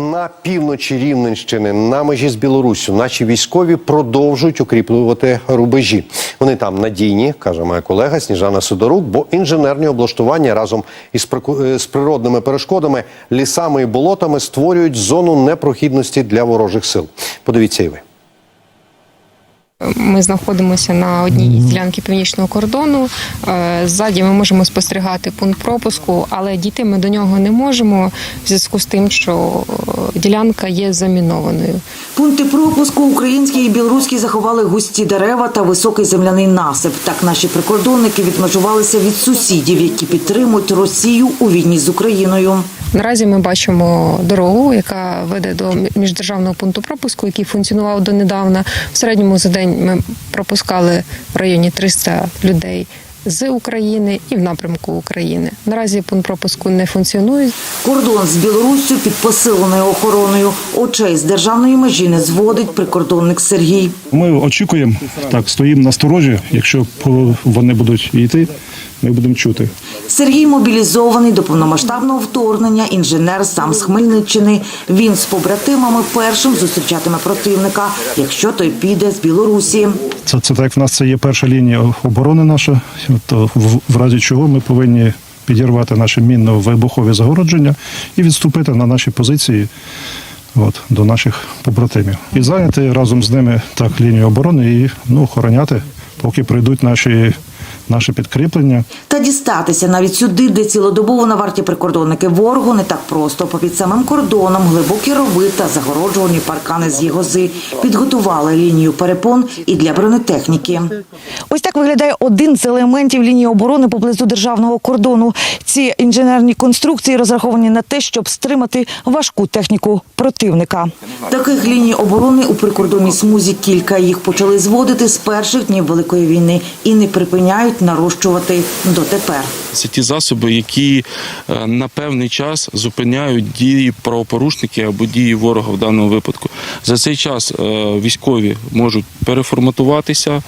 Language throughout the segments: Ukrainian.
На півночі Рівненщини, на межі з Білоруссю, наші військові продовжують укріплювати рубежі. Вони там надійні, каже моя колега Сніжана Сидорук, бо інженерні облаштування разом із е, з природними перешкодами, лісами і болотами створюють зону непрохідності для ворожих сил. Подивіться і ви. Ми знаходимося на одній із ділянки північного кордону. Е, Ззаді ми можемо спостерігати пункт пропуску, але дійти ми до нього не можемо в зв'язку з тим, що е, ділянка є замінованою. Пункти пропуску українські і білоруські заховали густі дерева та високий земляний насип. Так наші прикордонники відмежувалися від сусідів, які підтримують Росію у війні з Україною. Наразі ми бачимо дорогу, яка веде до міждержавного пункту пропуску, який функціонував донедавна. В середньому за день ми пропускали в районі 300 людей з України і в напрямку України. Наразі пункт пропуску не функціонує. Кордон з Білоруссю під посиленою охороною. Очей з державної межі не зводить прикордонник Сергій. Ми очікуємо, так, стоїмо на сторожі. Якщо вони будуть йти, ми будемо чути. Сергій мобілізований до повномасштабного вторгнення, інженер сам з Хмельниччини. Він з побратимами першим зустрічатиме противника, якщо той піде з Білорусі. Це, це так, в нас це є перша лінія оборони наша, то в, в разі чого ми повинні підірвати наші мінно-вибухові загородження і відступити на наші позиції от, до наших побратимів. І зайняти разом з ними так лінію оборони і ну, охороняти, поки прийдуть наші, наші підкріплення. Та дістатися навіть сюди, де цілодобово на варті прикордонники ворогу, не так просто. Попід самим кордоном глибокі рови та загороджувані паркани з єгози підготували лінію перепон і для бронетехніки. Ось так виглядає один з елементів лінії оборони поблизу державного кордону. Ці інженерні конструкції розраховані на те, щоб стримати важку техніку противника. Таких ліній оборони у прикордонній смузі кілька. Їх почали зводити з перших днів Великої війни і не припиняють нарощувати дотепер. Це ті засоби, які е, на певний час зупиняють дії правопорушників або дії ворога в даному випадку. За цей час е, військові можуть переформатуватися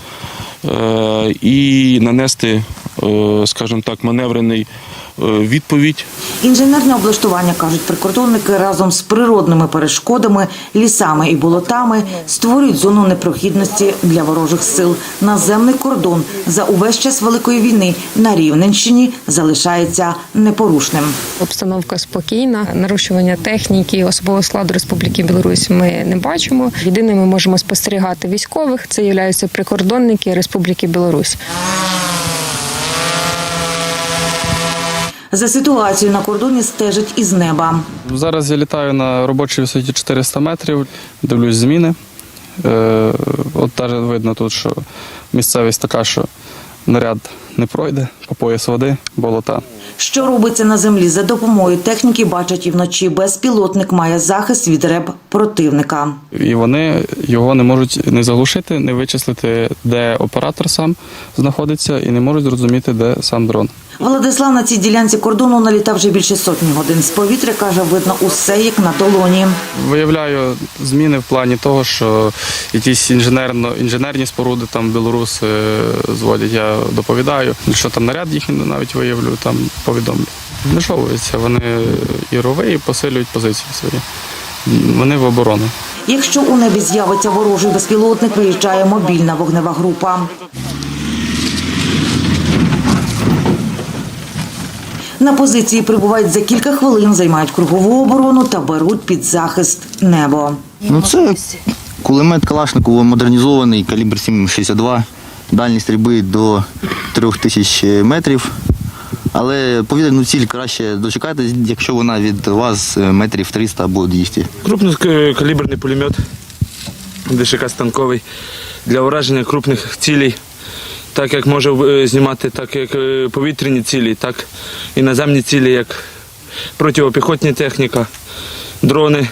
е, і нанести, скажімо так, маневрений е, відповідь Інженерне облаштування, кажуть прикордонники, разом з природними перешкодами, лісами і болотами створюють зону непрохідності для ворожих сил. Наземний кордон за увесь час Великої війни на Рівненщині залишається непорушним. Обстановка спокійна, нарощування техніки, особового складу Республіки Білорусь ми не бачимо. Єдине, ми можемо спостерігати військових. Це являються прикордонники Республіки Білорусь. За ситуацією на кордоні стежить із неба. Зараз я літаю на робочій висоті 400 метрів, дивлюсь зміни. Е, от навіть видно тут, що місцевість така, що наряд не пройде, по пояс води, болота. Що робиться на землі за допомогою техніки, бачать і вночі. Безпілотник має захист від реб противника. І вони його не можуть не заглушити, не вичислити, де оператор сам знаходиться, і не можуть зрозуміти, де сам дрон. Владислав на цій ділянці кордону налітав вже більше сотні годин. З повітря каже, видно усе як на долоні. Виявляю зміни в плані того, що якісь інженерно, інженерні споруди там білоруси зводять, я доповідаю. Що там наряд їхній навіть виявлю, там повідомлю. Вмішовуються, вони і рови, і посилюють позиції свої. Вони в оборону. Якщо у небі з'явиться ворожий безпілотник, виїжджає мобільна вогнева група. На позиції прибувають за кілька хвилин, займають кругову оборону та беруть під захист небо. Ну це кулемет Калашникова модернізований, калібр 7,62, дальність стрільби до 3000 метрів. Але повітряну ціль краще дочекати, якщо вона від вас метрів 300 або 200. Крупнокаліберний пулемет, ДШК станковий для ураження крупних цілей, так як може е, знімати так як е, повітряні цілі, так і наземні цілі, як протипіхотні техніка, дрони,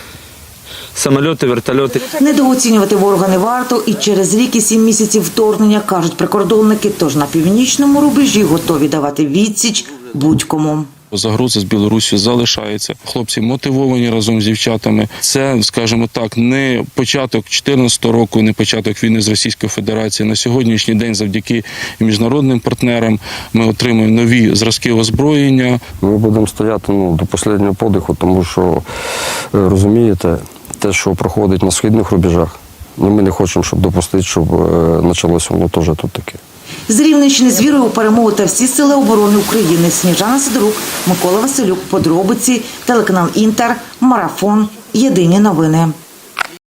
самольоти, вертольоти. Недооцінювати ворога не варто, і через рік і сім місяців вторгнення кажуть прикордонники. Тож на північному рубежі готові давати відсіч будь-кому. Загроза з Білорусі залишається. Хлопці мотивовані разом з дівчатами. Це, скажімо так, не початок 2014 року, не початок війни з Російською Федерацією. На сьогоднішній день, завдяки міжнародним партнерам, ми отримуємо нові зразки озброєння. Ми будемо стояти ну, до останнього подиху, тому що е, розумієте, те, що проходить на східних рубежах, ну, ми не хочемо, щоб допустити, щоб е, почалося воно теж тут таке. З Рівненщини з вірою у перемогу та всі сили оборони України. Сніжана Сидорук, Микола Василюк. Подробиці. Телеканал Інтер. Марафон. Єдині новини.